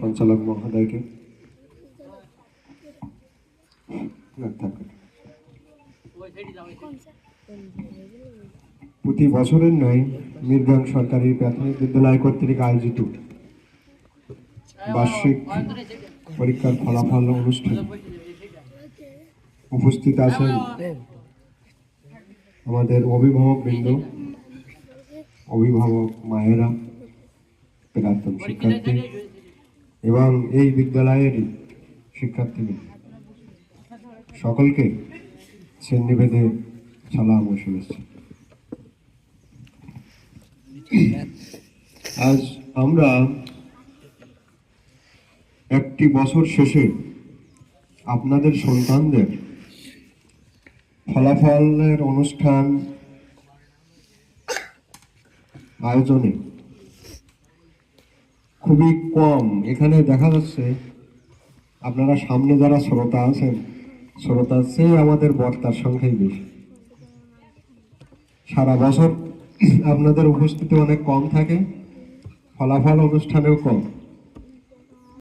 সঞ্চালক মহোদয়কে। প্রতি বছরের নয় মিরগাং সরকারি প্রাথমিক বিদ্যালয় কর্তৃক আয়োজিত বার্ষিক পরীক্ষার ফলাফল অনুষ্ঠানে উপস্থিত আছেন আমাদের অভিভাবক বৃন্দ, অভিভাবক মায়েরা, প্রাক্তন শিক্ষার্থী এবং এই বিদ্যালয়ের শিক্ষার্থীবৃন্দ সকলকে শ্রেণীভেদে সালাম ও শুভেচ্ছা। আজ আমরা একটি বছর শেষে আপনাদের সন্তানদের ফলাফলের অনুষ্ঠান আয়োজনে খুবই কম। এখানে দেখা যাচ্ছে, আপনারা সামনে যারা শ্রোতা আছেন শ্রোতার চেয়ে আমাদের বর্তার সংখ্যাই বেশি। সারা বছর আপনাদের উপস্থিতি অনেক কম থাকে, ফলাফল অনুষ্ঠানেও কম।